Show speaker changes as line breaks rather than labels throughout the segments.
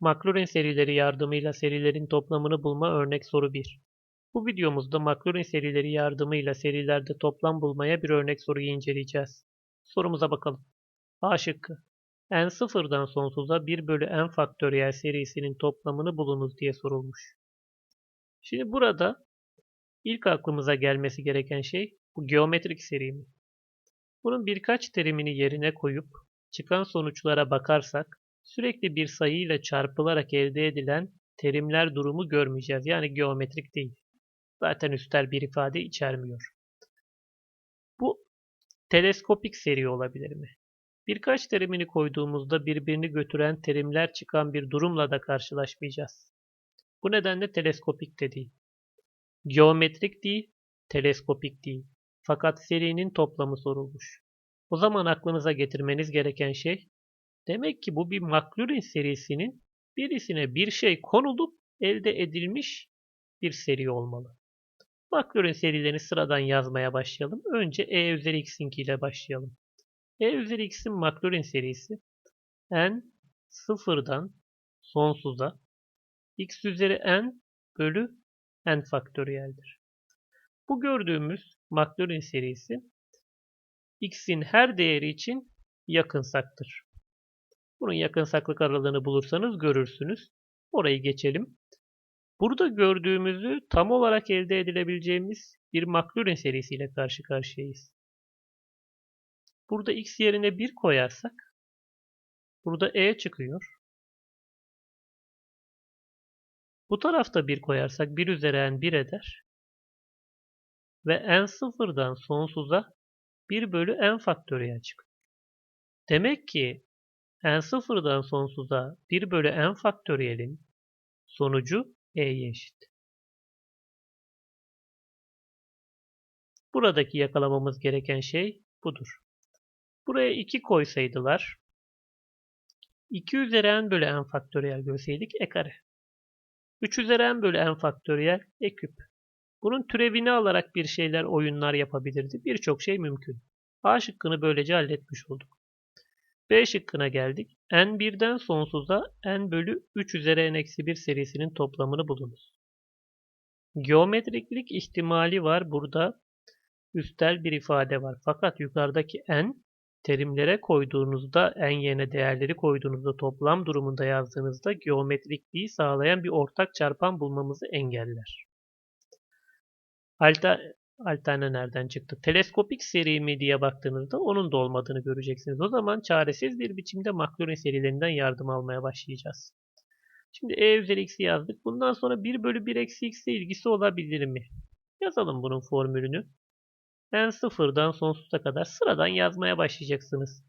Maclaurin serileri yardımıyla serilerin toplamını bulma örnek soru 1. Bu videomuzda Maclaurin serileri yardımıyla serilerde toplam bulmaya bir örnek soruyu inceleyeceğiz. Sorumuza bakalım. A şıkkı. n sıfırdan sonsuza 1 bölü n faktöriyel serisinin toplamını bulunuz diye sorulmuş. Şimdi burada ilk aklımıza gelmesi gereken şey bu geometrik seri mi? Bunun birkaç terimini yerine koyup çıkan sonuçlara bakarsak sürekli bir sayıyla çarpılarak elde edilen terimler durumu görmeyeceğiz. Yani geometrik değil. Zaten üstel bir ifade içermiyor. Bu teleskopik seri olabilir mi? Birkaç terimini koyduğumuzda birbirini götüren terimler çıkan bir durumla da karşılaşmayacağız. Bu nedenle teleskopik de değil. Geometrik değil, teleskopik değil. Fakat serinin toplamı sorulmuş. O zaman aklınıza getirmeniz gereken şey, demek ki bu bir Maclaurin serisinin birisine bir şey konulup elde edilmiş bir seri olmalı. Maclaurin serilerini sıradan yazmaya başlayalım. Önce e üzeri x'inkiyle başlayalım. e üzeri x'in Maclaurin serisi n sıfırdan sonsuza x üzeri n bölü n faktöriyeldir. Bu gördüğümüz Maclaurin serisi x'in her değeri için yakınsaktır. Bunun yakınsaklık aralığını bulursanız görürsünüz. Orayı geçelim. Burada gördüğümüzü tam olarak elde edilebileceğimiz bir Maclaurin serisiyle karşı karşıyayız. Burada x yerine 1 koyarsak burada e çıkıyor. Bu tarafta 1 koyarsak 1 üzeri n 1 eder. Ve n sıfırdan sonsuza 1 bölü n faktöriyel çıkıyor. Demek ki n sıfırdan sonsuza 1 bölü n faktöriyelin sonucu e'ye eşit. Buradaki yakalamamız gereken şey budur. Buraya 2 koysaydılar 2 üzeri n bölü n faktöriyel görseydik e kare. 3 üzeri n bölü n faktöriyel e küp. Bunun türevini alarak bir şeyler, oyunlar yapabilirdi. Birçok şey mümkün. A şıkkını böylece halletmiş olduk. B şıkkına geldik. n1'den sonsuza n bölü 3 üzeri n eksi 1 serisinin toplamını bulunuz. Geometriklik ihtimali var. Burada üstel bir ifade var. Fakat yukarıdaki n terimlere koyduğunuzda n yerine değerleri koyduğunuzda toplam durumunda yazdığınızda geometrikliği sağlayan bir ortak çarpan bulmamızı engeller. Alta, alterne nereden çıktı? Teleskopik seri mi diye baktığınızda onun da olmadığını göreceksiniz. O zaman çaresiz bir biçimde Maclaurin serilerinden yardım almaya başlayacağız. Şimdi e üzeri x'i yazdık. Bundan sonra 1 bölü 1 eksi x ile ilgisi olabilir mi? Yazalım bunun formülünü. n sıfırdan sonsuza kadar sıradan yazmaya başlayacaksınız.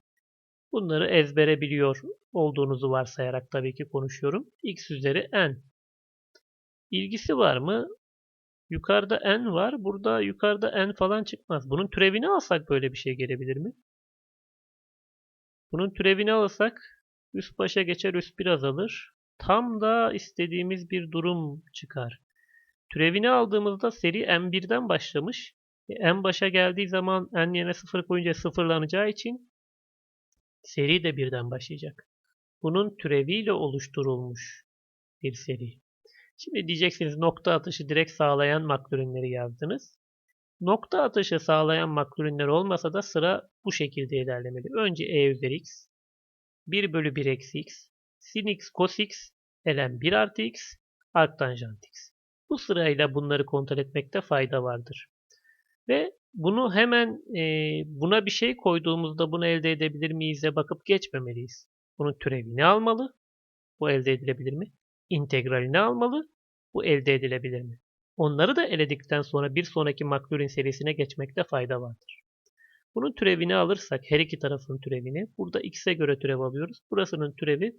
Bunları ezbere biliyor olduğunuzu varsayarak tabii ki konuşuyorum. x üzeri n. İlgisi var mı? Yukarıda n var. Burada yukarıda n falan çıkmaz. Bunun türevini alsak böyle bir şey gelebilir mi? Bunun türevini alırsak üst başa geçer üst bir azalır. Tam da istediğimiz bir durum çıkar. Türevini aldığımızda seri n1'den başlamış. E, n başa geldiği zaman n yerine 0 koyunca sıfırlanacağı için seri de birden başlayacak. Bunun türeviyle oluşturulmuş bir seri. Şimdi diyeceksiniz nokta atışı direkt sağlayan maklürünleri yazdınız. Nokta atışı sağlayan maklürünler olmasa da sıra bu şekilde ilerlemeli. Önce e üzeri x, 1 bölü 1 eksi x, sin x cos x, ln 1 artı x, arktanjant x. Bu sırayla bunları kontrol etmekte fayda vardır. Ve bunu hemen e, buna bir şey koyduğumuzda bunu elde edebilir miyiz'e bakıp geçmemeliyiz. Bunun türevini almalı. Bu elde edilebilir mi? İntegralini almalı. Bu elde edilebilir mi? Onları da eledikten sonra bir sonraki Maclaurin serisine geçmekte fayda vardır. Bunun türevini alırsak her iki tarafın türevini burada x'e göre türev alıyoruz. Burasının türevi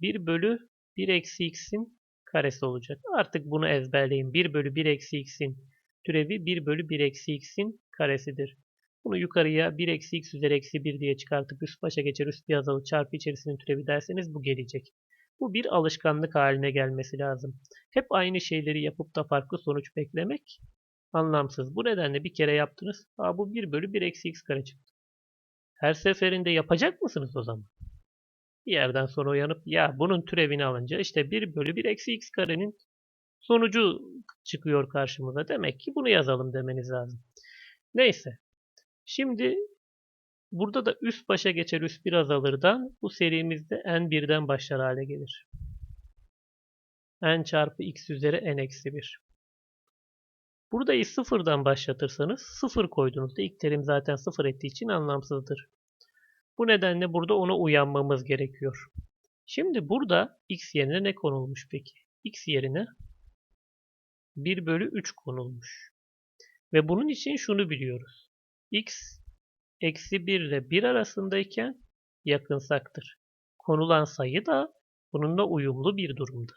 1 bölü 1 eksi x'in karesi olacak. Artık bunu ezberleyin. 1 bölü 1 eksi x'in türevi 1 bölü 1 eksi x'in karesidir. Bunu yukarıya 1 eksi x üzeri eksi 1 diye çıkartıp üst başa geçer üst bir azalı çarpı içerisinin türevi derseniz bu gelecek. Bu bir alışkanlık haline gelmesi lazım. Hep aynı şeyleri yapıp da farklı sonuç beklemek anlamsız. Bu nedenle bir kere yaptınız. Aa, bu 1 bölü 1 eksi x kare çıktı. Her seferinde yapacak mısınız o zaman? Bir yerden sonra uyanıp ya bunun türevini alınca işte 1 bölü 1 eksi x karenin sonucu çıkıyor karşımıza. Demek ki bunu yazalım demeniz lazım. Neyse. Şimdi burada da üst başa geçer üst bir azalırdan bu serimizde n1'den başlar hale gelir. n çarpı x üzeri n eksi 1. Buradayı sıfırdan başlatırsanız sıfır koyduğunuzda ilk terim zaten sıfır ettiği için anlamsızdır. Bu nedenle burada ona uyanmamız gerekiyor. Şimdi burada x yerine ne konulmuş peki? x yerine 1 bölü 3 konulmuş. Ve bunun için şunu biliyoruz. x eksi 1 ile 1 arasındayken yakınsaktır. Konulan sayı da bununla uyumlu bir durumda.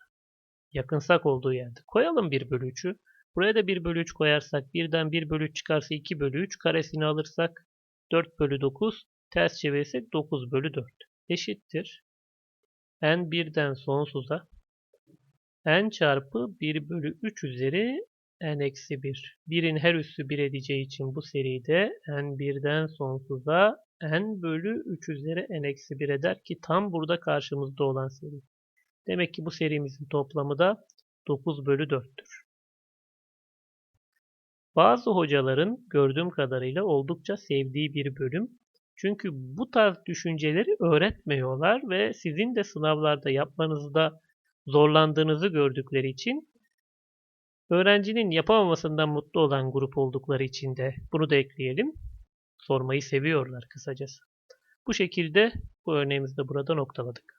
Yakınsak olduğu yerde. Koyalım 1 bölü 3'ü. Buraya da 1 bölü 3 koyarsak birden 1 bölü 3 çıkarsa 2 bölü 3 karesini alırsak 4 bölü 9 ters çevirirsek 9 bölü 4 eşittir. n birden sonsuza n çarpı 1 bölü 3 üzeri n eksi 1. 1'in her üssü 1 edeceği için bu seride n birden sonsuza n bölü 3 üzeri n eksi 1 eder ki tam burada karşımızda olan seri. Demek ki bu serimizin toplamı da 9 bölü 4'tür. Bazı hocaların gördüğüm kadarıyla oldukça sevdiği bir bölüm. Çünkü bu tarz düşünceleri öğretmiyorlar ve sizin de sınavlarda yapmanızda zorlandığınızı gördükleri için öğrencinin yapamamasından mutlu olan grup oldukları için de bunu da ekleyelim. Sormayı seviyorlar kısacası. Bu şekilde bu örneğimizi de burada noktaladık.